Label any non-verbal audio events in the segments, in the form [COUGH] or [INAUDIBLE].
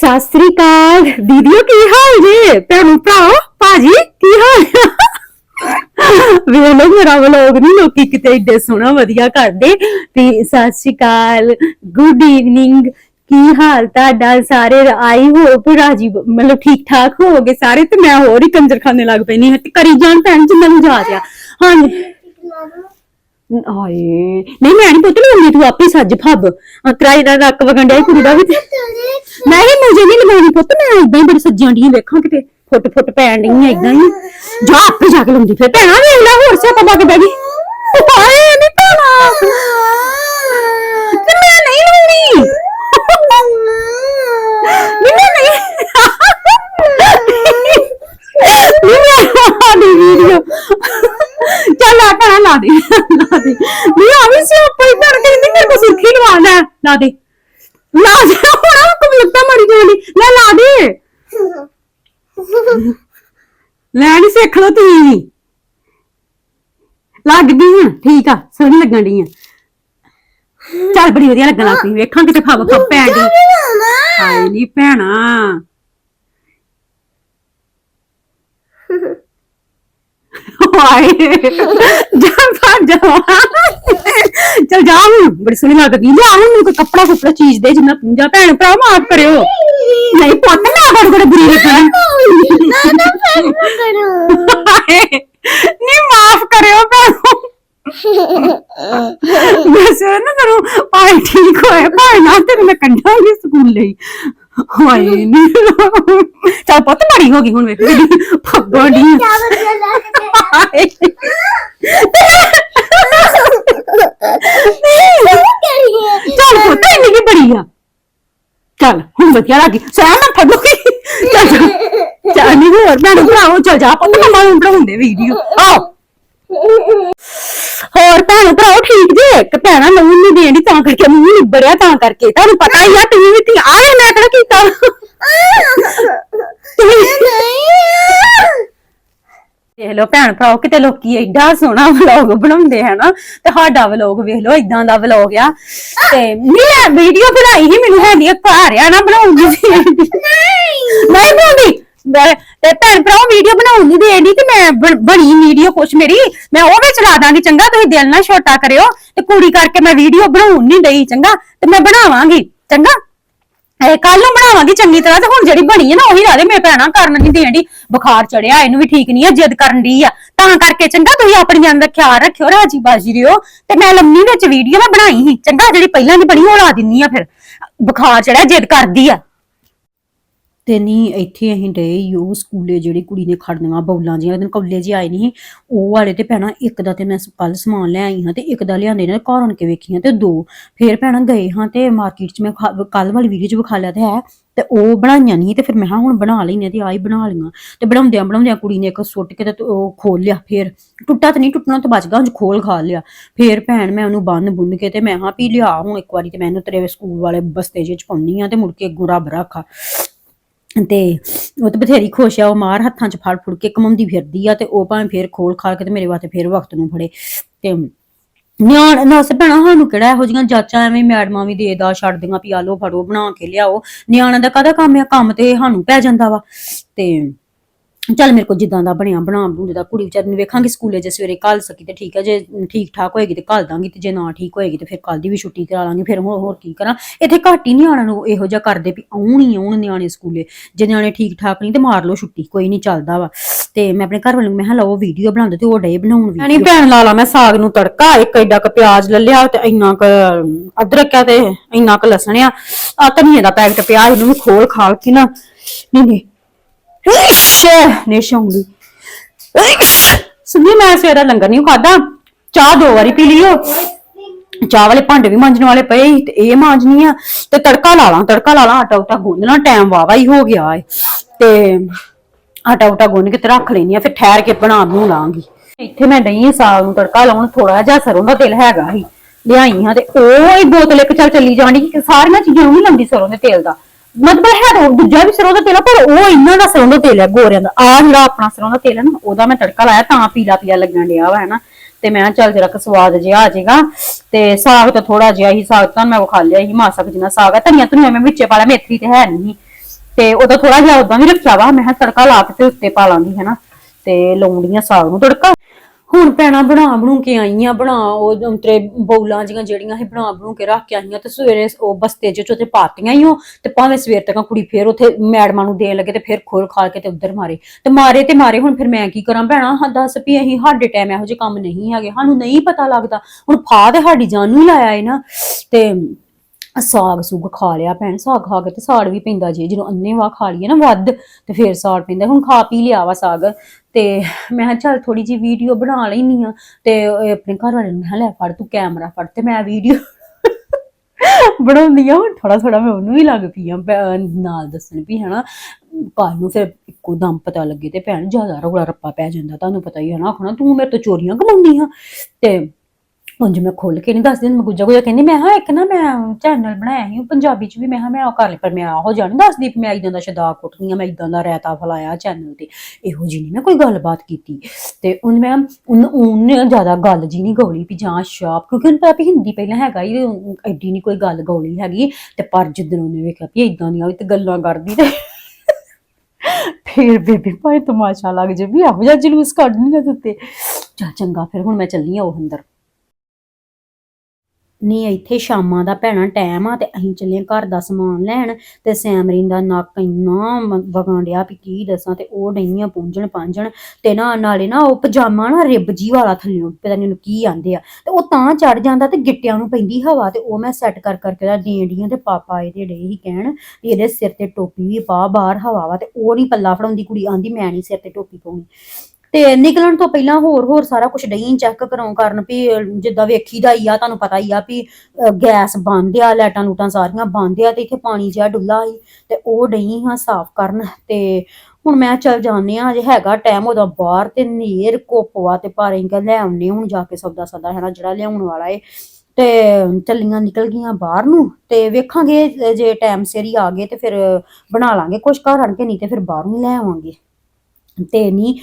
ਸਤਿ ਸ੍ਰੀ ਅਕਾਲ। ਦੀਦੀਓ ਕੀ ਹਾਲ ਜੇ? ਭੈਣੋ, ਭਰਾਓ, ਭਾਜੀ, ਕੀ ਹਾਲ? ਵੇਖ ਲੋ ਮੇਰਾ ਵਲੋਗ ਨਹੀਂ ਲੋਕੀ ਕਿਤੇ ਏਡੇ ਸੋਹਣਾ ਵਧੀਆ ਕਰਦੇ। ਤੇ ਸਤਿ ਸ੍ਰੀ ਅਕਾਲ। ਗੁੱਡ ਈਵਨਿੰਗ ਕੀ ਹਾਲ ਤੁਹਾਡਾ? ਸਾਰੇ ਆਈ ਹੋਪ ਰਾਜੀ, ਮਤਲਬ ਠੀਕ ਠਾਕ ਹੋਵੋਗੇ ਸਾਰੇ? ਤੇ ਮੈਂ ਹੋਰ ਹੀ ਕੰਜਰ ਖਾਣੇ ਲੱਗ ਪੈਣੀ ਤੇ ਕਰੀ ਜਾਣ ਭੈਣ ਜਿੰਨਾ ਨੂੰ ਜਾ ਰਿਹਾ ਹਾਂਜੀ। ਹਾਏ, ਨਹੀਂ ਮੈਂ ਨਹੀਂ ਪੁੱਤ ਲਾਉਂਦੀ ਤੂੰ ਆਪੇ ਸੱਜ ਫੱਬ ਤਰਾਈ ਦਾ ਨੱਕ ਵਗਣ ਡਿਆ ਕੁੜੀ ਦਾ ਵੀ ਤੇ। ਮੈਂ ਹੀ ਮੁਝੇ ਨਹੀਂ ਲਗਾਉਣੀ ਪੁੱਤ, ਮੈਂ ਇਦਾਂ ਹੀ ਬੜੀ ਸੱਜੀਆਂ ਡੀਆਂ ਵੇਖਾਂ ਕਿਤੇ, ਫੁੱਟ ਫੁੱਟ ਪੈਣ ਡਈਆਂ ਇਦਾਂ ਹੀ। ਜਾ ਆਪੇ ਜਾ ਕੇ ਲਾਉਂਦੀ, ਫਿਰ ਭੈਣਾ ਵੇਖ ਲੈ, ਹੋਰ ਸਿਆਪਾ ਪਾ ਕੇ ਬਹਿ ਗਈ। ਹਾਏ ਨਹੀਂ ਭੈਣਾ ਤੇ ਮੈਂ ਨਹੀਂ ਲਾਉਣੀ ਨਹੀਂ ਮੈਂ ਨਹੀਂ ਨਹੀਂ ਮੈਂ ਦੀ ਵੀਡੀਓ ਚੱਲ ਆ ਭੈਣਾ ਲਾ ਦੇ ਲਾ ਦੇ। ਨਹੀਂ ਆ ਵੀ ਸਿਆਪਾ ਹੀ ਕਰਕੇ ਨਹੀਂ ਮੇਰੇ ਕੋ ਸੁਰਖੀ ਲਵਾਣਾ ਹੈ। ਲਾ ਦੇ। ਲਾ ਦੇ। ਹੁਣ ਕਬੂਤਾ ਮਰੀ ਜਾਂਦੀ ਲੈ ਲਾ ਦੇ। ਲੈ ਨਹੀਂ ਸਿੱਖ ਲੋ ਤੁਸੀਂ ਲੱਗਦੀ ਆ। ਠੀਕ ਆ ਸੋਹਣੀ ਲੱਗਣ ਦੀ ਆ। ਚੱਲ ਬੜੀ ਵਧੀਆ ਲੱਗਣ ਲੱਗ ਪਈ। ਵੇਖਾਂ ਕਿਤੇ ਫੱਬ ਫੱਬ ਪੈਣ ਦੀ ਹਾਏ ਨਹੀਂ ਭੈਣਾ। ਹਾਏ ਜਾ ਭੱਜ ਜਾ ਚਲ ਜਾ ਹੁਣ ਬੜੀ ਸੋਹਣੀ ਲੱਗਦੀ ਜਾ ਹੁਣ ਮੈਨੂੰ ਕੋਈ ਕੱਪੜਾ ਕੁਪੜਾ ਚੀਜ਼ ਦੇ ਜਿੰਨਾ ਤੂੰ ਭੈਣ ਭਰਾ ਮਾਫ ਕਰਿਓ ਨਹੀਂ ਪੁੱਤ ਨਾ ਬੜ ਬੜ ਬੁਰੀ ਲੱਗਣ ਹਾਏ, ਨਹੀਂ ਮਾਫ ਕਰਿਓ ਭੈਣੋ ਵੈਸੇ ਨਾ ਤੈਨੂੰ ਭਾਈ ਠੀਕ ਹੋਏ ਭਾਈ ਨਾ ਤੈਨੂੰ ਮੈਂ ਕੱਢਾਂਗੀ ਸਕੂਲ ਲਈ। ਹਾਏ ਨਹੀਂ ਚੱਲ ਪੁੱਤ ਬੜੀ ਹੋ ਗਈ ਹੁਣ ਵੇਖ ਹਾਏ। ਚੱਲ ਪੁੱਤ ਇੰਨੀ ਕੀ ਬੜੀ ਆ। ਚੱਲ ਹੁਣ ਵਧੀਆ ਲੱਗੀ ਸਹਿ ਨਾ ਫੜੋਗੀ ਚੱਲ ਜਾ। ਚੱਲ ਨਹੀਂ ਹੋਰ ਭੈਣ ਭਰਾਓ ਚੱਲ ਜਾ ਪੁੱਤ। ਨੂੰ ਬਣਾਉਂਦੇ ਵੀਡੀਓ ਆਓ। ਹੋਰ ਭੈਣ ਭਰਾਓ ਠੀਕ ਜੇ? ਕਿ ਭੈਣਾ ਨੂੰ ਨਹੀਂ ਦੇਣੀ ਤਾਂ ਕਰਕੇ ਮੂੰਹ ਨਿਬੜਿਆ ਤਾਂ ਕਰਕੇ। ਤੁਹਾਨੂੰ ਪਤਾ ਹੀ ਆ ਤੁਸੀਂ ਵੀ ਧੀ ਆ ਗਏ ਮੈਂ ਕਿਹੜਾ ਕੀਤਾ? ਦੇਖ ਲਓ ਭੈਣ ਭਰਾਓ ਕਿਤੇ ਲੋਕੀ ਐਡਾ ਸੋਹਣਾ ਵਲੌਗ ਬਣਾਉਂਦੇ ਹੈ ਨਾ ਤੇ ਸਾਡਾ ਵਲੌਗ ਵੇਖ ਲਓ ਇਦਾਂ ਦਾ ਵਲੌਗ ਆ। ਤੇ ਮੈਂ ਵੀਡੀਓ ਬਣਾਈ ਸੀ ਮੈਨੂੰ ਹੈਗੀ ਘਰ ਆ ਨਾ ਬਣਾਉਂਦੀ ਸੀ ਨਹੀਂ। ਬਣਾਉਂਦੀ। ਮੈਂ- ਤੇ ਭੈਣ ਭਰਾਓ ਵੀਡੀਓ ਬਣਾਉਣ ਨਹੀਂ ਦੇਣੀ ਤੇ ਮੈਂ ਬਣ- ਬਣੀ ਵੀਡੀਓ ਕੁਛ ਮੇਰੀ। ਮੈਂ ਉਹ ਵਿੱਚ ਲਾ ਦਾਂਗੀ, ਚੰਗਾ? ਤੁਸੀਂ ਦਿਲ ਨਾਲ ਛੋਟਾ ਕਰਿਓ ਤੇ ਕੁੜੀ ਕਰਕੇ ਮੈਂ ਵੀਡੀਓ ਬਣਾਉਣ ਨਹੀਂ ਡਈ, ਚੰਗਾ? ਤੇ ਮੈਂ ਬਣਾਵਾਂਗੀ, ਚੰਗਾ? ਇਹ ਕੱਲ ਨੂੰ ਬਣਾਵਾਂਗੀ ਚੰਗੀ ਤਰ੍ਹਾਂ ਤੇ ਹੁਣ ਜਿਹੜੀ ਬਣੀ ਹੈ ਨਾ, ਉਹੀ ਲਾ ਦੇ ਮੈਂ ਭੈਣਾ ਕਰਨ ਨਹੀਂ ਦੇਣੀ ਬੁਖਾਰ ਚੜਿਆ, ਇਹਨੂੰ ਵੀ ਠੀਕ ਨਹੀਂ ਆ, ਜਿੱਦ ਕਰਨ ਦੀ ਆ। ਤਾਂ ਕਰਕੇ ਚੰਗਾ, ਤੁਸੀਂ ਆਪਣੀ ਜਾਨ ਦਾ ਖਿਆਲ ਰੱਖਿਓ ਰਾਜੀ ਬਾਜੀ ਰਿਓ। ਤੇ ਮੈਂ ਲੰਮੀ ਵਿੱਚ ਵੀਡੀਓ ਮੈਂ ਬਣਾਈ ਸੀ, ਚੰਗਾ? ਜਿਹੜੀ ਪਹਿਲਾਂ ਦੀ ਬਣੀ, ਉਹ ਲਾ ਦਿੰਨੀ ਆ ਫਿਰ। ਬੁਖਾਰ ਚੜਿਆ, ਜਿੱਦ ਕਰਦੀ ਆ। ਤੇ ਨਹੀਂ, ਇੱਥੇ ਅਸੀਂ ਡਏ ਉਹ ਸਕੂਲੇ ਜਿਹੜੀ ਕੁੜੀ ਨੇ ਖੜਨੀਆਂ ਬੌਲਾਂ ਜੀਆਂ ਉਹਦੇ ਕੌਲੇ ਜੀ ਆਏ ਨਹੀਂ ਉਹ ਵਾਲੇ ਤੇ ਭੈਣਾ ਇੱਕ ਦਾ ਤੇ ਮੈਂ ਕੱਲ ਸਮਾਨ ਲੈ ਆਈ ਹਾਂ ਤੇ ਇੱਕ ਦਾ ਲਿਆਂਦੇ ਨੇ ਘਰ ਆਣ ਕੇ ਵੇਖੀਆਂ ਤੇ ਦੋ। ਫੇਰ ਭੈਣਾ ਗਏ ਹਾਂ ਤੇ ਮਾਰਕੀਟ 'ਚ ਮੈਂ ਕੱਲ ਵਾਲੀ ਵੀਡੀਓ 'ਚ ਵਿਖਾ ਲਿਆ ਤੇ ਹੈ। ਤੇ ਉਹ ਬਣਾਈਆਂ ਨਹੀਂ ਤੇ ਫਿਰ ਮੈਂ ਕਿਹਾ ਹੁਣ ਬਣਾ ਲੈਨੇ ਤੇ ਆਈ ਬਣਾ ਲਈਆਂ। ਤੇ ਬਣਾਉਂਦਿਆਂ ਬਣਾਉਂਦਿਆਂ ਕੁੜੀ ਨੇ ਇੱਕ ਸੁੱਟ ਕੇ ਤੇ ਉਹ ਖੋਲ ਲਿਆ ਫੇਰ। ਟੁੱਟਾ ਤੇ ਨਹੀਂ ਟੁੱਟਣਾ ਤੇ ਬਚ ਗਿਆ ਉਂਝ ਖੋਲ ਖਾ ਲਿਆ। ਫੇਰ ਭੈਣ ਮੈਂ ਉਹਨੂੰ ਬੰਨ ਬੁੰਨ ਕੇ ਤੇ ਮੈਂ ਹਾਂ ਪੀ ਲਿਆ ਹੁਣ ਇੱਕ ਵਾਰੀ ਤੇ ਮੈਂ ਇਹਨੂੰ ਤੇਰੇ ਸਕੂਲ ਵਾਲੇ ਬਸਤੇ ਜਿਹੇ ਚ ਪਾਉਣੀ ਆ ਤੇ ਮੁੜ ਕੇ ਅੱਗੋਂ ਰੱਬ ਤੇ ਉਹ ਤੇ ਬਥੇਰੀ ਖੁਸ਼ ਆ, ਉਹ ਮਾਰ ਹੱਥਾਂ 'ਚ ਫੜ ਫੁੜ ਕੇ ਕਮਾਉਂਦੀ ਫਿਰਦੀ ਆ ਤੇ ਉਹ ਭਾਵੇਂ ਫੇਰ ਖੋਲ ਖਾ ਕੇ ਤੇ ਮੇਰੇ ਵਾਸਤੇ ਫੇਰ ਵਕਤ ਨੂੰ ਫੜੇ ਤੇ ਨਿਆਣ, ਨਸ ਭੈਣਾ, ਸਾਨੂੰ ਕਿਹੜਾ ਇਹੋ ਜਿਹੀਆਂ ਜਾਚਾਂ ਐਵੇਂ ਮੈਡਮਾਂ ਵੀ ਦੇ ਦਾ ਛੱਡਦੀਆਂ ਵੀ ਆ ਲੋ ਫੜੋ ਬਣਾ ਕੇ ਲਿਆਓ। ਨਿਆਣਿਆਂ ਦਾ ਕਾਹਦਾ ਕੰਮ ਆ? ਕੰਮ ਤੇ ਸਾਨੂੰ ਪੈ ਜਾਂਦਾ ਵਾ ਤੇ ਚੱਲ ਮੇਰੇ ਕੋਲ ਜਿੱਦਾਂ ਦਾ ਬਣਿਆ ਬਣਾ ਬੂੰਦੇ ਦਾ ਕੁੜੀ ਵਿਚਾਰੀ ਨੂੰ ਵੇਖਾਂਗੇ ਸਕੂਲੇ ਜੇ ਸਵੇਰੇ ਕੱਲ ਸਕੀ ਤੇ ਠੀਕ ਹੈ ਜੇ ਠੀਕ ਠਾਕ ਹੋਏਗੀ ਤੇ ਕੱਲ ਦਾਂਗੀ ਤੇ ਜੇ ਨਾ ਠੀਕ ਹੋਏਗੀ ਤੇ ਫਿਰ ਕੱਲ ਦੀ ਵੀ ਛੁੱਟੀ ਕਰਾ ਲਾਂਗੇ ਫਿਰ ਹੋਰ ਹੋਰ ਕੀ ਕਰਾਂ। ਇੱਥੇ ਘੱਟ ਹੀ ਨਿਆਣਿਆਂ ਨੂੰ ਇਹੋ ਜਿਹਾ ਕਰਦੇ ਵੀ ਆਉਣ ਹੀ ਆਉਣ ਨਿਆਣੇ ਸਕੂਲੇ ਜੇ ਨਿਆਣੇ ਠੀਕ ਠਾਕ ਨਹੀਂ ਤੇ ਮਾਰ ਲਓ ਛੁੱਟੀ ਕੋਈ ਨਹੀਂ ਚੱਲਦਾ ਵਾ। ਤੇ ਮੈਂ ਆਪਣੇ ਘਰ ਵਾਲੇ ਨੂੰ ਮੈਂ ਕਿਹਾ ਲਓ ਵੀਡੀਓ ਬਣਾਉਂਦੇ ਤੇ ਉਹ ਡੇ ਬਣਾਉਣ ਵੀ ਨਹੀਂ ਭੈਣ ਲਾ ਲਾ ਮੈਂ ਸਾਗ ਨੂੰ ਤੜਕਾ ਇੱਕ ਐਡਾ ਕ ਪਿਆਜ਼ ਲੈ ਲਿਆ ਤੇ ਇੰਨਾ ਕ ਅਦਰਕ ਆ ਤੇ ਇੰਨਾ ਕ ਲਸਣ ਆ। ਆ ਧਨੀਏ ਦਾ ਪੈਕਟ ਪਿਆ ਇਹਨੂੰ ਵੀ ਖੋਲ ਖਾਲ ਕੇ ਨਾ। ਨਹੀਂ ਨਹੀਂ। ਨੇ ਸ਼ੌਂਗੀ ਸੁਣੀ ਮੈਂ ਸਵੇਰਾ ਲੰਗਰ ਨਹੀਂ ਖਾਦਾ ਚਾਹ ਦੋ ਵਾਰੀ ਪੀ ਲਿਓ। ਚਾਹ ਵਾਲੇ ਭਾਂਡੇ ਵੀ ਮਾਂਜਣ ਵਾਲੇ ਪਏ ਸੀ ਤੇ ਇਹ ਮਾਂਜਣੀ ਆ। ਤੇ ਤੜਕਾ ਲਾ ਲਾਂ, ਤੜਕਾ ਲਾ ਲਾਂ, ਆਟਾ ਉਟਾ ਗੁੰਨਣਾ ਟਾਈਮ ਵਾਵਾ ਹੀ ਹੋ ਗਿਆ ਏ। ਤੇ ਆਟਾ ਉਟਾ ਗੁੰਨ ਕੇ ਤੇ ਰੱਖ ਲੈਣੀ ਆ, ਫਿਰ ਠਹਿਰ ਕੇ ਬਣਾ ਬਣੂ ਲਾਂਗੀ। ਇੱਥੇ ਮੈਂ ਡਈ ਆ, ਸਾਗ ਨੂੰ ਤੜਕਾ ਲਾਉਣ ਥੋੜਾ ਜਿਹਾ ਸਰੋਂ ਦਾ ਤੇਲ ਹੈਗਾ ਸੀ। ਲਿਆਈ ਹਾਂ ਤੇ ਉਹ ਹੀ ਬੋਤਲ ਇੱਕ ਚੱਲ ਚੱਲੀ ਜਾਣੀ ਕਿ ਸਾਰੀਆਂ ਚੀਜ਼ਾਂ ਨੂੰ ਨਹੀਂ ਲਾਉਂਦੀ ਸਰੋਂ ਦੇ ਤੇਲ ਦਾ। ਮਤਲਬ ਹੈ ਤਾਂ ਦੂਜਾ ਵੀ ਸਰੋਂ ਦਾ ਤੇਲ ਆ, ਪਰ ਉਹ ਇਹਨਾਂ ਦਾ ਸਰੋਂ ਦਾ ਤੇਲ ਹੈ ਗੋਰਿਆਂ ਦਾ। ਆ ਜਿਹੜਾ ਆਪਣਾ ਸਰੋਂ ਦਾ ਤੇਲ ਹੈ ਨਾ, ਉਹਦਾ ਮੈਂ ਤੜਕਾ ਲਾਇਆ, ਤਾਂ ਪੀਲਾ ਪੀਲਾ ਲੱਗਣ ਡਿਆ ਵਾ ਹੈ ਨਾ ਤੇ ਮੈਂ ਕਿਹਾ ਚੱਲ ਜਰਾ ਕੁ ਸਵਾਦ ਜਿਹਾ ਆ ਜਾਏਗਾ। ਤੇ ਸਾਗ ਤਾਂ ਥੋੜਾ ਜਿਹਾ ਹੀ, ਸਾਗ ਤਾਂ ਮੈਂ ਉਹ ਖਾ ਲਿਆ ਸੀ ਮਾਸਾ ਕੁ ਜਿੰਨਾ ਸਾਗ ਆ। ਧਨੀਆ ਧਨੀਆ ਮੈਂ ਵਿੱਚੇ ਪਾ ਲਿਆ, ਮੇਥੀ ਤੇ ਹੈ ਨਹੀਂ। ਤੇ ਉਹਦਾ ਥੋੜਾ ਜਿਹਾ ਉਦਾਂ ਵੀ ਰੱਖਿਆ ਵਾ, ਮੈਂ ਕਿਹਾ ਤੜਕਾ ਲਾ ਕੇ ਤੇ ਉੱਤੇ ਪਾ ਲਾਂਗੀ, ਹੈਨਾ। ਤੇ ਲਾਉਂਦੀਆਂ ਸਾਗ ਨੂੰ ਤੜਕਾ। ਹੁਣ ਪੈਣਾ ਬਣਾ ਬਣੂ ਕੇ ਆਈਆਂ, ਬਣਾ ਉਹ ਅੰਤਰੇ ਬੌਲਾਂ ਜੀਆਂ ਜਿਹੜੀਆਂ ਸੀ ਬਣਾ ਬਣੂ ਕੇ ਰੱਖ ਕੇ ਆਈਆਂ ਤੇ ਸਵੇਰੇ ਉਹ ਬਸਤੇ ਚ ਉੱਥੇ ਪਾਤੀਆਂ ਹੀ ਉਹ ਤੇ ਭਾਵੇਂ ਸਵੇਰ ਤੱਕ ਕੁੜੀ ਫੇਰ ਉੱਥੇ ਮੈਡਮਾਂ ਨੂੰ ਦੇਣ ਲੱਗੇ ਤੇ ਫੇਰ ਖੋਲ ਖਾ ਕੇ ਤੇ ਉੱਧਰ ਮਾਰੇ। ਤੇ ਮਾਰੇ ਤੇ ਮਾਰੇ, ਹੁਣ ਫਿਰ ਮੈਂ ਕੀ ਕਰਾਂ ਭੈਣਾ? ਹਾਂ, ਦੱਸ ਵੀ ਅਸੀਂ ਸਾਡੇ ਟਾਈਮ ਇਹੋ ਜਿਹੇ ਕੰਮ ਨਹੀਂ ਹੈਗੇ। ਸਾਨੂੰ ਨਹੀਂ ਪਤਾ ਲੱਗਦਾ। ਹੁਣ ਫਾ ਤੇ ਸਾਡੀ ਜਾਨ ਨੂੰ ਹੀ ਲਾਇਆ ਏ ਨਾ। ਤੇ ਸਾਗ ਸੁਗ ਖਾ ਲਿਆ ਭੈਣ, ਸਾਗ ਖਾ ਕੇ ਤੇ ਸਾੜ ਵੀ ਪੈਂਦਾ ਜੇ, ਜਦੋਂ ਅੰਨੇ ਖਾ ਲਈਏ ਨਾ ਵੱਧ ਤੇ ਫੇਰ ਸਾੜ ਪੈਂਦਾ। ਹੁਣ ਖਾ ਪੀ ਲਿਆ ਵਾ ਸਾਗ ਤੇ ਮੈਂ ਕਿਹਾ ਚੱਲ ਥੋੜੀ ਜੀ ਵੀਡੀਓ ਬਣਾ ਲੈਣੀ ਆ ਤੇ ਆਪਣੇ ਘਰ ਵਾਲੇ ਨੂੰ ਮੈਂ ਕਿਹਾ, ਲੈ ਫੜ ਤੂੰ ਕੈਮਰਾ ਫੜ ਤੇ ਮੈਂ ਵੀਡੀਓ [LAUGHS] ਬਣਾਉਂਦੀ ਆ ਹੁਣ ਥੋੜਾ ਥੋੜਾ ਮੈਂ ਉਹਨੂੰ ਵੀ ਲੱਗ ਪਈ ਆ ਨਾਲ ਦੱਸਣ ਵੀ ਹਨਾ ਕੱਲ ਨੂੰ ਫਿਰ ਇੱਕੋ ਦਮ ਪਤਾ ਲੱਗੇ ਤੇ ਭੈਣ, ਜ਼ਿਆਦਾ ਰੌਲਾ ਰੱਪਾ ਪੈ ਜਾਂਦਾ, ਤੁਹਾਨੂੰ ਪਤਾ ਹੀ ਹੈ ਨਾ, ਆਖਣਾ ਤੂੰ ਮੇਰੇ ਤੋਂ ਚੋਰੀਆਂ ਕਮਾਉਂਦੀ ਆ ਤੇ ਉਂਝ ਮੈਂ ਖੋਲ ਕੇ ਨਹੀਂ ਦੱਸਦੀ ਮੈਂ ਗੁੱਜਾ ਗੁੱਜਾ ਕਹਿੰਦੀ, ਮੈਂ ਹਾਂ ਇੱਕ ਨਾ ਮੈਂ ਚੈਨਲ ਬਣਾਇਆ ਸੀ, ਉਹ ਪੰਜਾਬੀ ਚ ਵੀ, ਮੈਂ ਹਾਂ ਮੈਂ ਉਹ ਕਰ ਲਿਆ ਪਰ ਮੈਂ ਆਹੋ ਜਾਣੀ ਦੱਸਦੀ ਵੀ ਮੈਂ ਇਦਾਂ ਦਾ ਸ਼ਦਾ ਕੁੱਟਨੀ ਆ ਮੈਂ ਇਦਾਂ ਦਾ ਰਾਇਤਾ ਫਲਾਇਆ ਚੈਨਲ ਤੇ। ਇਹੋ ਜੀ ਨਹੀਂ ਮੈਂ ਕੋਈ ਗੱਲਬਾਤ ਕੀਤੀ। ਤੇ ਉਹਨੇ ਮੈਂ ਉਹਨ- ਉਹਨੇ ਜ਼ਿਆਦਾ ਗੱਲ ਜੀ ਨਹੀਂ ਗੌਲੀ ਵੀ ਜਾਂ ਸ਼ਾਪ, ਕਿਉਂਕਿ ਉਹਨੂੰ ਪਤਾ ਵੀ ਹਿੰਦੀ ਪਹਿਲਾਂ ਹੈਗਾ ਹੀ ਤੇ ਐਡੀ ਨਹੀਂ ਕੋਈ ਗੱਲ ਗੌਲੀ ਹੈਗੀ। ਤੇ ਪਰ ਜਿੱਦਣ ਉਹਨੇ ਵੇਖਿਆ ਵੀ ਇਦਾਂ ਦੀਆਂ ਵੀ ਤੇ ਗੱਲਾਂ ਕਰਦੀ ਤੇ ਫੇਰ ਬੇਬੀ ਭਾਈ ਤਮਾਸ਼ਾ ਲੱਗ ਜੇ ਵੀ ਇਹੋ ਜਿਹਾ ਜਲੂਸ ਕੱਢ ਨਹੀਂ ਨਾ ਦਿੱਤੇ। ਚੱਲ ਚੰਗਾ, ਫਿਰ ਹੁਣ ਮੈਂ ਚੱਲੀ ਆ ਉਹ ਅੰਦਰ। ਨਹੀਂ, ਇੱਥੇ ਸ਼ਾਮਾਂ ਦਾ ਭੈਣਾ ਟਾਈਮ ਆ ਤੇ ਅਸੀਂ ਚੱਲੇ ਘਰ ਦਾ ਸਮਾਨ ਲੈਣ ਤੇ ਸੈਮਰੀਨ ਦਾ ਨੱਕ ਇੰਨਾ ਮ- ਵਗਣ ਡਿਆ ਵੀ ਕੀ ਦੱਸਾਂ ਤੇ ਉਹ ਡਈਆਂ ਪੁੰਝਣ ਪਾਂਝਣ ਤੇ ਨਾ ਨਾਲੇ ਨਾ ਉਹ ਪਜਾਮਾ ਨਾ ਰਿਬ ਜੀ ਵਾਲਾ ਥੱਲਿਓਂ ਪਤਾ ਨਹੀਂ ਉਹਨੂੰ ਕੀ ਆਂਦੇ ਆ ਤੇ ਉਹ ਤਾਂ ਚੜ ਜਾਂਦਾ ਤੇ ਗਿੱਟਿਆਂ ਨੂੰ ਪੈਂਦੀ ਹਵਾ ਤੇ ਉਹ ਮੈਂ ਸੈੱਟ ਕਰ, ਕਰਕੇ ਦਾ ਦੇਣ ਡੀਆਂ ਤੇ ਪਾਪਾ ਇਹਦੇ ਡੇ ਹੀ ਕਹਿਣ ਵੀ ਇਹਦੇ ਸਿਰ ਤੇ ਟੋਪੀ ਵੀ ਪਾ ਬਾਹਰ ਹਵਾ ਵਾ ਤੇ ਉਹ ਨਹੀਂ ਪੱਲਾ ਫੜਾਉਂਦੀ ਕੁੜੀ, ਆਂਦੀ ਮੈਂ ਨਹੀਂ ਸਿਰ ਤੇ ਟੋਪੀ ਪਾਉਣੀ। ਤੇ ਨਿਕਲਣ ਤੋਂ ਪਹਿਲਾਂ ਹੋਰ ਹੋਰ ਸਾਰਾ ਕੁਝ ਡਈ ਚੈੱਕ ਕਰਾਉ ਕਰਨ ਵੀ ਅਹ, ਜਿੱਦਾਂ ਵੇਖੀਦਾ ਹੀ ਆ ਤੁਹਾਨੂੰ ਪਤਾ ਹੀ ਆ ਵੀ ਗੈਸ ਬੰਦ ਆ ਲਾਈਟਾਂ ਲੂਟਾਂ ਸਾਰੀਆਂ ਬੰਦ ਆ ਤੇ ਇੱਥੇ ਪਾਣੀ ਜਿਹਾ ਡੁੱਲਾ ਸੀ ਤੇ ਉਹ ਡਈ ਹਾਂ ਸਾਫ਼ ਕਰਨ ਤੇ ਹੁਣ ਮੈਂ ਚੱਲ ਜਾਂਦੇ ਆ ਅਜੇ ਹੈਗਾ ਟਾਈਮ ਉਹਦਾ ਬਾਹਰ ਤੇ ਨੇਰ ਕੋਪਵਾ ਤੇ ਭਾਰੇ ਕਿ ਲੈ ਆਉਨੇ ਹੁਣ ਜਾ ਕੇ ਸੌਦਾ ਸਦਾ ਹੈ ਨਾ ਜਿਹੜਾ ਲਿਆਉਣ ਵਾਲਾ ਏ। ਤੇ ਚੱਲੀਆਂ ਨਿਕਲ ਗਈਆਂ ਬਾਹਰ ਨੂੰ ਤੇ ਵੇਖਾਂਗੇ ਜੇ ਟਾਈਮ ਸਿਰ ਹੀ ਆ ਗਏ ਤੇ ਫਿਰ ਬਣਾ ਲਾਂਗੇ ਕੁਝ ਘਰ ਆਣ ਕੇ ਨਹੀਂ ਤੇ ਫਿਰ ਬਾਹਰੋਂ ਹੀ ਲੈ ਆਵਾਂਗੇ। ਤੇ ਨਹੀਂ,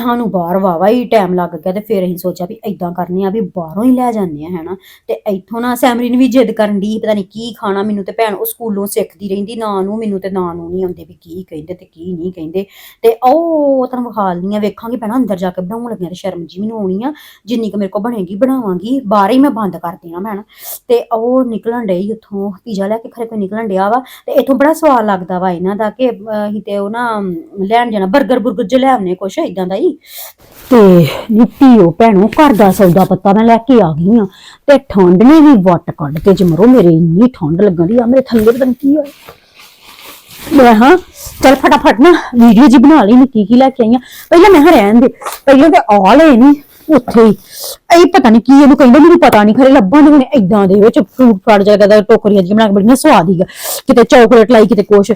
ਸਾਨੂੰ ਬਾਹਰ ਵਾਵਾ ਹੀ ਟਾਈਮ ਲੱਗ ਗਿਆ ਤੇ ਫਿਰ ਅਸੀਂ ਸੋਚਿਆ ਵੀ ਇਦਾਂ ਕਰਨੇ ਆ ਵੀ ਬਾਹਰੋਂ ਹੀ ਲੈ ਜਾਂਦੇ ਆ, ਹੈਨਾ? ਤੇ ਇੱਥੋਂ ਨਾ ਸੈਮਰੀਨ ਵੀ ਜਿੱਦ ਕਰਨ ਦੀ ਪਤਾ ਨਹੀਂ ਕੀ ਖਾਣਾ ਮੈਨੂੰ ਤੇ ਭੈਣ ਉਹ ਸਕੂਲੋਂ ਸਿੱਖਦੀ ਰਹਿੰਦੀ, ਨਾ ਨੂੰ ਮੈਨੂੰ ਤੇ ਨਾ ਨੂੰ ਨਹੀਂ ਆਉਂਦੇ ਵੀ ਕੀ ਕਹਿੰਦੇ ਤੇ ਕੀ ਨਹੀਂ ਕਹਿੰਦੇ। ਤੇ ਉਹ ਤੁਹਾਨੂੰ ਵਿਖਾਲਨੀ ਆ, ਵੇਖਾਂਗੇ ਭੈਣਾ ਅੰਦਰ ਜਾ ਕੇ ਬਣਾਉਣ ਲੱਗਿਆ ਤੇ ਸ਼ਰਮ ਜੀ ਮੈਨੂੰ ਆਉਣੀ ਆ, ਜਿੰਨੀ ਕੁ ਮੇਰੇ ਕੋਲ ਬਣੇਗੀ ਬਣਾਵਾਂਗੀ, ਬਾਹਰ ਹੀ ਮੈਂ ਬੰਦ ਕਰ ਦੇਣਾ ਭੈਣ। ਤੇ ਉਹ ਨਿਕਲਣ ਡਈ ਉੱਥੋਂ, ਪੀਜ਼ਾ ਲੈ ਕੇ ਖਰੇ ਕੋਈ ਨਿਕਲਣ ਡਿਆ ਵਾ, ਤੇ ਇੱਥੋਂ ਬੜਾ ਸਵਾਦ ਲੱਗਦਾ ਵਾ ਇਹਨਾਂ ਦਾ ਕਿ ਅਸੀਂ ਤੇ ਉਹ ਨਾ ਲੈਣ ਜਾਣਾ 버ਗਰ ਬੁਰਗਰ ਜੇ ਲੈ ਆਉਨੇ ਕੁਛ ਇਦਾਂ ਦਾ ਹੀ। ਤੇ ਉਹ ਭੈਣੋ, ਘਰ ਦਾ ਸੌਦਾ ਪੱਤਾ ਮੈਂ ਲੈ ਕੇ ਆ ਗਈ ਆ ਤੇ ਠੰਡ ਨੇ ਵੀ ਵੱਟ ਕੱਢ ਕੇ ਜਮਰੋ ਮੇਰੇ ਇੰਨੀ ਠੰਡ ਲੱਗਣ ਦੀ ਆ, ਮੇਰੇ ਥੱਲੇ ਪਤਾ ਨੀ ਕੀ ਹੋਇਆ। ਮੈਂ ਹਾਂ ਚੱਲ ਫਟਾਫਟ ਨਾ ਵੀਡੀਓ ਜੀ ਬਣਾ ਲਈ ਨਿੱਕੀ ਕੀ ਲੈ ਕੇ ਆਈਆਂ ਪਹਿਲਾਂ ਮੈਂ ਕਿਹਾ, ਰਹਿਣ ਦੇ, ਪਹਿਲਾਂ ਤੇ ਆ ਲਏ ਨਹੀਂ ਉੱਥੇ ਹੀ। ਇਹ ਪਤਾ ਨਹੀਂ ਕੀ ਇਹਨੂੰ ਕਹਿੰਦੇ, ਮੈਨੂੰ ਪਤਾ ਨਹੀਂ ਖਰੇ ਲੱਭਾਂ ਦੇ ਹੁਣੇ ਇਦਾਂ ਦੇ ਵਿੱਚ ਫਰੂਟ ਫਰਾਟ ਜਾਗਾ ਦਾ ਟੋਕਰੀਆਂ ਜਿਹੀਆਂ ਬਣਾ ਕੇ ਬੜੀਆਂ ਸਵਾਦ ਹੀਗਾ। ਕਿਤੇ ਚਾਕਲੇਟ ਲਾਈ, ਕਿਤੇ ਕੁਛ।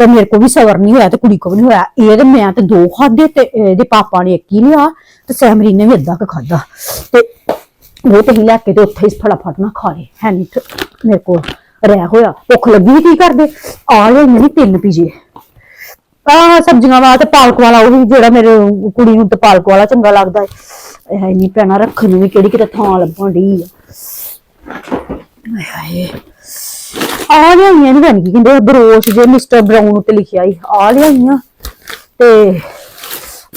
ਤੇ ਮੇਰੇ ਕੋ ਵੀ ਸਬਰ ਨਹੀਂ ਹੋਇਆ ਤੇ ਕੁੜੀ ਕੋ ਵੀ ਨਹੀਂ ਹੋਇਆ। ਇਹ ਤੇ ਮੈਂ ਤੇ ਦੋ ਖਾਦੇ ਤੇ ਇਹਦੇ ਪਾਪਾ ਨੇ ਇੱਕ ਹੀ ਲਿਆ ਤੇ ਸੈਮਰੀ ਨੇ ਵੀ ਅੱਧਾ ਕ ਖਾਦਾ ਤੇ ਉਹ ਤੇ ਹੀ ਲੈ ਕੇ ਤੇ ਉੱਥੇ ਹੀ ਫਟਾਫਟ ਨਾ ਖਾ ਲਏ। ਹੈ ਨਹੀਂ ਮੇਰੇ ਕੋਲ ਰਹਿ ਹੋਇਆ। ਭੁੱਖ ਲੱਗੀ ਵੀ ਕੀ ਕਰਦੇ? ਆ ਲੈ ਮੈਨੂੰ ਤਿੰਨ ਪੀਜੇ। ਆ ਸਬਜ਼ੀਆਂ ਵਾਲਾ ਤੇ ਪਾਲਕ ਵਾਲਾ, ਉਹ ਵੀ ਜਿਹੜਾ ਮੇਰੇ ਕੁੜੀ ਨੂੰ ਤੇ ਪਾਲਕ ਵਾਲਾ ਚੰਗਾ ਲੱਗਦਾ ਹੈ ਇਹ ਨਹੀਂ ਪੈਣਾ ਰੱਖਣ ਨੂੰ ਵੀ ਕਿਹੜੀ ਕਿਤੇ ਥਾਂ ਲੱਭਣ ਦੀ ਆ। ਆਏ ਹਾਏ। ਆ ਲਿਆਈਆਂ ਨਹੀਂ ਬਣ ਕੀ ਕਹਿੰਦੇ ਬਰੋਸ਼ ਜੇ ਮਿਸਟਰ ਬ੍ਰਾਊਨ ਉੱਤੇ ਲਿਖਿਆ ਹੀ ਆ ਲਿਆਈਆਂ। ਤੇ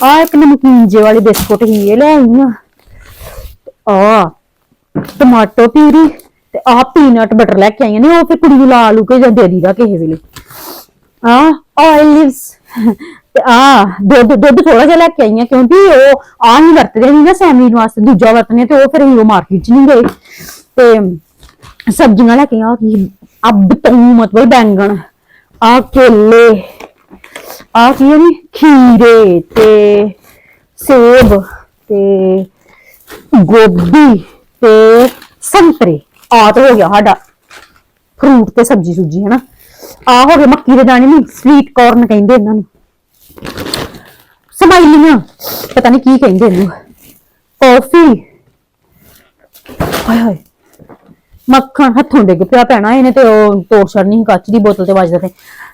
ਆ ਇੱਕ ਨਮਕੀਨ ਜੇ ਵਾਲੀ ਬਿਸਕੁਟ ਹੀ ਇਹ ਲੈ ਆ ਟਮਾਟੋ ਪਿਊਰੀ ਤੇ ਆ ਪੀਨਟ ਬਟਰ ਲੈ ਕੇ ਆਈਆਂ ਨੇ, ਉਹ ਫਿਰ ਕੁੜੀ ਨੂੰ ਲਾ ਲੂ ਕੇ ਜਾਂ ਦੇ ਦੀਦਾ ਕਿਸੇ ਵੇਲੇ। ਆ ਆਇਲਸ ਤੇ ਆ ਦੁੱਧ ਦੁੱਧ ਥੋੜਾ ਜਿਹਾ ਲੈ ਕੇ ਆਈਆਂ, ਕਿਉਂਕਿ ਉਹ ਆ ਨਹੀਂ ਵਰਤਦੇ ਨਹੀਂ ਨਾ ਸੈਮਰੀ ਵਾਸਤੇ, ਦੂਜਾ ਵਰਤਨੇ ਤੇ ਉਹ ਫਿਰ ਉਹ ਮਾਰਕੀਟ ਚ ਨਹੀਂ ਗਏ। ਤੇ ਸਬਜ਼ੀਆਂ ਲੈ ਕੇ ਆ ਕੀ ਅਬ ਤੋਂ ਮਤਲਬ ਬੈਂਗਣ। ਆ ਕੇਲੇ, ਆ ਕੀ ਹੈ ਨੀ ਖੀਰੇ ਤੇ ਸੇਬ ਤੇ ਗੋਭੀ ਤੇ ਸੰਤਰੇ। ਆ ਤਾਂ ਹੋ ਗਿਆ ਸਾਡਾ। ਫਰੂਟ ਤੇ ਸਬਜੀ ਸੁਜੀ ਹੈ ਨਾ ਆ ਹੋ ਗਏ ਮੱਕੀ ਦੇ ਦਾਣੇ ਨਹੀਂ ਸਵੀਟ ਕਾਰਨ ਕਹਿੰਦੇ ਇਹਨਾਂ ਨੂੰ। ਸਮਾਈਲੀਆਂ, ਪਤਾ ਨਹੀਂ ਕੀ ਕਹਿੰਦੇ ਇਹਨੂੰ। ਕਾਫੀ। ਹਾਏ ਹਾਏ। ਮੱਖਣ ਹੱਥੋਂ ਡਿੱਗ ਪਿਆ ਪੈਣਾ ਇਹਨੇ ਤੇ ਉਹ ਤੋੜਛੜ ਨਹੀਂ ਕੱਚ ਦੀ ਬੋਤਲ ਤੇ ਵੱਜਦਾ ਤੇ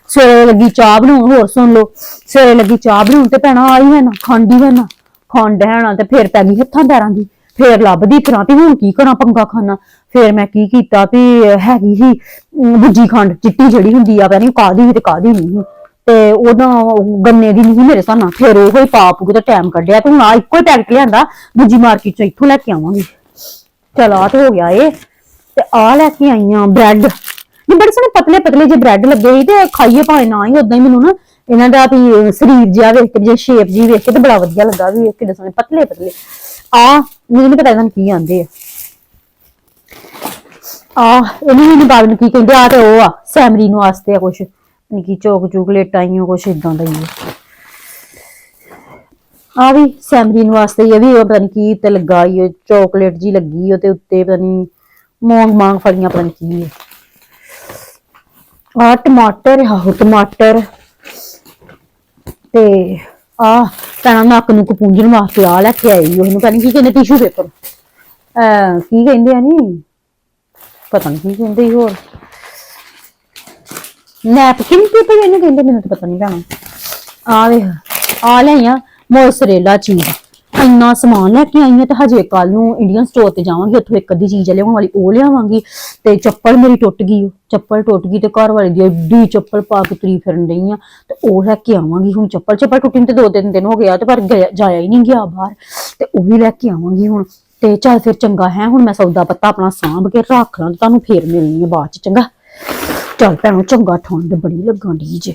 ਸਵੇਰੇ ਲੱਗੀ ਚਾਹ ਬਣਾਉਣ ਹੋਰ ਸੁਣ ਲਓ ਸਵੇਰੇ ਲੱਗੀ ਚਾਹ ਬਣਾਉਣ ਤੇ ਪੈਣਾ ਆਈ ਹੈ ਨਾ ਖਾਂਡੀ ਹੈ ਨਾ ਖੰਡ ਹੈ ਨਾ ਤੇ ਫਿਰ ਪੈ ਗਈ ਹੱਥਾਂ ਪੈਰਾਂ ਦੀ ਫਿਰ ਲੱਭਦੀ ਫਿਰਾਂ ਵੀ ਹੁਣ ਕੀ ਕਰਾਂ ਪੰਗਾ ਖਾਣਾ ਫਿਰ ਮੈਂ ਕੀ ਕੀਤਾ ਵੀ ਹੈਗੀ ਸੀ ਅਮ, ਖੰਡ ਚਿੱਟੀ ਜਿਹੜੀ ਹੁੰਦੀ ਆ ਪਤਾ ਨਹੀਂ ਕਾਦੀ ਤੇ ਕਾਦੀ ਨਹੀਂ ਤੇ ਉਹਦਾ ਗੰਨੇ ਦੀ ਨਹੀਂ ਮੇਰੇ ਸਾਨਾ ਫੇਰ ਉਹ ਹੀ ਪਾ ਪੂ ਤੇ ਟਾਈਮ ਕੱਢਿਆ ਤੇ ਹੁਣ ਆ ਇੱਕੋ ਹੀ ਪੈਕਟ ਲਿਆਂਦਾ ਦੂਜੀ ਮਾਰਕੀਟ ਚੋਂ ਇੱਥੋਂ ਲੈ ਕੇ ਆਵਾਂਗੀ। ਚਲ ਆ ਤੇ ਹੋ ਗਿਆ ਇਹ। ਤੇ ਆ ਲੈ ਕੇ ਆਈ ਆ ਬ੍ਰੈਡ ਇਹ ਬੜੇ ਸੋਹਣੇ ਪਤਲੇ ਪਤਲੇ ਜਿਹੇ ਬ੍ਰੈਡ ਲੱਗੇ ਸੀ ਤੇ ਖਾਈਏ ਭਾਵੇਂ ਨਾ ਹੀ ਉਦਾਂ ਹੀ ਮੈਨੂੰ ਨਾ ਇਹਨਾਂ ਦਾ ਵੀ ਸਰੀਰ ਜਿਹਾ ਵੇਖ ਕੇ ਜੇ ਸ਼ੇਪ ਜੀ ਵੇਖ ਕੇ ਤੇ ਬੜਾ ਵਧੀਆ ਲੱਗਾ ਵੀ ਕਿੱਡੇ ਸੋਹਣੇ ਪਤਲੇ ਪਤਲੇ ਆ, ਮੈਨੂੰ ਨੀ ਪਤਾ ਇਹਨਾਂ ਕੀ ਆਂਦੇ ਆ। ਆ, ਇਹਨੂੰ ਵੀ ਨਹੀਂ ਬਾਗ ਕੀ ਕਹਿੰਦੇ ਆ, ਤੇ ਉਹ ਆ, ਸੈਮਰੀ ਨੂੰ ਵਾਸਤੇ ਆ ਕੁਛ। ਨਿੱਕੀ ਚੋਕ ਚੋਕਲੇਟਾਂ ਹੀ ਕੁਛ ਇਦਾਂ ਦਾ ਹੀ ਆ। ਆ ਵੀ ਸੈਮਰੀ ਵਾਸਤੇ ਹੀ ਵੀ ਉਹ ਪਤਾ ਨਹੀਂ ਕੀ ਤੇ ਲੱਗਾ ਈ ਉਹ ਜੀ ਲੱਗੀ ਉਹ ਤੇ ਉੱਤੇ ਪਤਾ ਨਹੀਂ ਮੋਂਗ ਮਾਂਗ ਫਲੀਆਂ, ਪਤਾ ਨਹੀਂ ਕੀ ਹੈ। ਆ ਟਮਾਟਰ, ਆਹੋ ਟਮਾਟਰ। ਤੇ ਆ ਤਾਂ ਨੱਕ ਨੂੰ ਕਪੂੰਜਣ ਵਾਸਤੇ ਆ ਲੈ ਕੇ ਆਈ ਉਹਨੂੰ ਕਹਿੰਦੀ ਕੀ ਕਹਿੰਦੇ ਟਿਸ਼ੂ ਪੇਪਰ ਅਹ ਕੀ ਕਹਿੰਦੇ ਆ ਨੀ? ਪਤਾ ਨਹੀਂ ਕੀ ਕਹਿੰਦੇ ਈ ਹੋਰ। ਨੈਪਕਿਨ ਪੇਪਰ ਇਹਨੂੰ ਕਹਿੰਦੇ, ਮੈਨੂੰ ਤਾਂ ਪਤਾ ਨਹੀਂ ਭੈਣਾ। ਆ ਵੇਖ ਆ ਲੈ ਆ ਮੋਸਰੇਲਾ ਚੀਜ਼। ਇੰਨਾ ਸਮਾਨ ਲੈ ਕੇ ਆਈ ਹਾਂ ਤੇ ਹਜੇ ਕੱਲ ਨੂੰ ਇੰਡੀਅਨ ਸਟੋਰ ਤੇ ਜਾਵਾਂਗੀ, ਉੱਥੋਂ ਇੱਕ ਅੱਧੀ ਚੀਜ਼ ਲਿਆਉਣ ਵਾਲੀ ਉਹ ਲਿਆਵਾਂਗੀ ਤੇ ਚੱਪਲ ਮੇਰੀ ਟੁੱਟ ਗਈ ਚੱਪਲ ਟੁੱਟ ਗਈ ਤੇ ਘਰ ਵਾਲੇ ਦੀ ਏਡੀ ਚੱਪਲ ਪਾ ਕੇ ਤੁਰੀ ਫਿਰਨ ਡਈ ਆ ਤੇ ਉਹ ਲੈ ਕੇ ਆਵਾਂਗੀ ਹੁਣ ਚੱਪਲ ਚੱਪਲ ਟੁੱਟੀ ਤੇ ਦੋ ਤਿੰਨ ਦਿਨ ਹੋ ਗਿਆ ਤੇ ਪਰ ਗਿਆ- ਜਾਇਆ ਹੀ ਨਹੀਂ ਗਿਆ ਬਾਹਰ ਤੇ ਉਹ ਵੀ ਲੈ ਕੇ ਆਵਾਂਗੀ ਹੁਣ ਤੇ ਚੱਲ ਫਿਰ ਚੰਗਾ ਹੈ, ਹੁਣ ਮੈਂ ਸੌਦਾ ਪੱਤਾ ਆਪਣਾ ਸਾਂਭ ਕੇ ਰੱਖ ਲਾਂ ਤੁਹਾਨੂੰ ਫੇਰ ਮਿਲਣੀ ਹੈ ਬਾਅਦ ਚ, ਚੰਗਾ। ਚੱਲ ਭੈਣੋ, ਚੰਗਾ ਠੰਡ ਬੜੀ ਲੱਗਣ ਦੀ ਜੇ।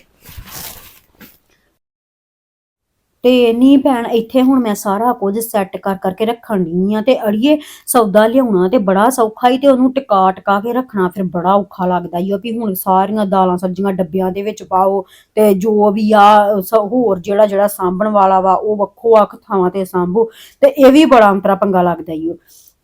ਤੇ ਨਹੀਂ ਭੈਣ, ਇੱਥੇ ਹੁਣ ਮੈਂ ਸਾਰਾ ਕੁਝ ਸੈੱਟ ਕਰ ਕਰਕੇ ਰੱਖਣ ਦੀ ਆ ਤੇ ਅੜੀਏ ਸੌਦਾ ਲਿਆਉਣਾ ਤੇ ਬੜਾ ਸੌਖਾ ਹੀ ਤੇ ਉਹਨੂੰ ਟਿਕਾ ਟਿਕਾ ਕੇ ਰੱਖਣਾ ਫਿਰ ਬੜਾ ਔਖਾ ਲੱਗਦਾ ਈ ਆ ਵੀ ਹੁਣ ਸਾਰੀਆਂ ਦਾਲਾਂ ਸਬਜ਼ੀਆਂ ਡੱਬਿਆਂ ਦੇ ਵਿੱਚ ਪਾਓ ਤੇ ਜੋ ਵੀ ਆ, ਸ- ਹੋਰ ਜਿਹੜਾ ਜਿਹੜਾ ਸਾਂਭਣ ਵਾਲਾ ਵਾ ਉਹ ਵੱਖੋ ਵੱਖ ਥਾਵਾਂ ਤੇ ਸਾਂਭੋ ਤੇ ਇਹ ਵੀ ਬੜਾ ਅੰਤਰਾ ਪੰਗਾ ਲੱਗਦਾ ਈ ਓ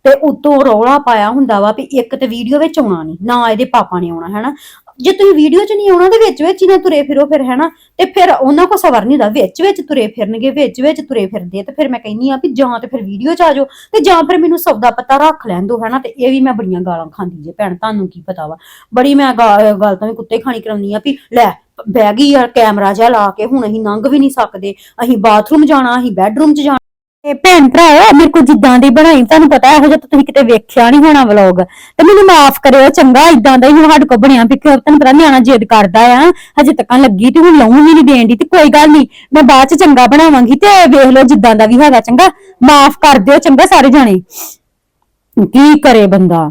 ਤੇ ਉਤੋਂ ਰੌਲਾ ਪਾਇਆ ਹੁੰਦਾ ਵਾ ਵੀ ਇੱਕ ਤੇ ਵੀਡੀਓ ਵਿੱਚ ਆਉਣਾ ਨਹੀਂ ਨਾ ਇਹਦੇ ਪਾਪਾ ਨੇ ਆਉਣਾ, ਹੈਨਾ? ਜੇ ਤੁਸੀਂ ਵੀਡੀਓ 'ਚ ਨਹੀਂ ਆਉਣਾ ਤੇ ਵਿੱਚ ਵਿੱਚ ਹੀ ਨਾ ਤੁਰੇ ਫਿਰੋ ਫਿਰ, ਹੈਨਾ? ਤੇ ਫਿਰ ਉਹਨਾਂ ਕੋ ਸਬਰ ਨਹੀਂ ਦਾ ਵਿੱਚ ਵਿੱਚ ਤੁਰੇ ਫਿਰਨਗੇ, ਵਿੱਚ ਵਿੱਚ ਤੁਰੇ ਫਿਰਦੇ ਤੇ ਫਿਰ ਮੈਂ ਕਹਿੰਨੀ ਆ ਵੀ ਜਾਂ ਤੇ ਫਿਰ ਵੀਡੀਓ 'ਚ ਆ ਜਾਓ ਤੇ ਜਾਂ ਫਿਰ ਮੈਨੂੰ ਸੌਦਾ ਪਤਾ ਰੱਖ ਲੈਣ ਦਿਓ ਹੈਨਾ? ਤੇ ਇਹ ਵੀ ਮੈਂ ਬੜੀਆਂ ਗਾਲਾਂ ਖਾਂਦੀ ਜੇ ਭੈਣ, ਤੁਹਾਨੂੰ ਕੀ ਪਤਾ ਵਾ? ਬੜੀ ਮੈਂ ਗਾ- ਗੱਲ ਤਾਂ ਵੀ ਕੁੱਤੇ ਖਾਣੀ ਕਰਾਉਂਦੀ ਆ ਵੀ ਲੈ, ਬਹਿ ਗਈ ਯਾਰ, ਕੈਮਰਾ ਜਿਹਾ ਲਾ ਕੇ, ਹੁਣ ਅਸੀਂ ਲੰਘ ਵੀ ਨਹੀਂ ਸਕਦੇ। ਅਸੀਂ ਬਾਥਰੂਮ ਜਾਣਾ, ਅਸੀਂ ਬੈੱਡਰੂਮ 'ਚ ਜਾਣਾ। ਤੇ ਭੈਣ ਭਰਾ, ਮੇਰੇ ਕੋਲ ਜਿੱਦਾਂ ਦੀ ਬਣਾਈ, ਤੁਹਾਨੂੰ ਪਤਾ ਇਹੋ ਜਿਹਾ ਤਾਂ ਤੁਸੀਂ ਕਿਤੇ ਵੇਖਿਆ ਨਹੀਂ ਹੋਣਾ ਵਲੌਗ ਤੇ ਮੈਨੂੰ ਮਾਫ ਕਰਿਓ, ਚੰਗਾ ਇਦਾਂ ਦਾ ਹੀ ਹੁਣ ਸਾਡੇ ਕੋਲ ਬਣਿਆ ਵੀ ਕਿਉਂ, ਤੁਹਾਨੂੰ ਪਤਾ ਨਿਆਣਾ ਜਿੱਦ ਕਰਦਾ ਆ, ਹਜੇ ਤੱਕ ਲੱਗੀ ਤੇ ਹੁਣ ਲਾਉਂ ਵੀ ਨਹੀਂ ਦੇਣ ਦੀ, ਤੇ ਕੋਈ ਗੱਲ ਨਹੀਂ ਮੈਂ ਬਾਅਦ ਚ ਚੰਗਾ ਬਣਾਵਾਂਗੀ ਤੇ ਵੇਖ ਲਓ ਜਿੱਦਾਂ ਦਾ ਵੀ ਹੈਗਾ, ਚੰਗਾ। ਮਾਫ ਕਰ ਦਿਓ, ਚੰਗਾ ਸਾਰੇ ਜਾਣੇ। ਕੀ ਕਰੇ ਬੰਦਾ?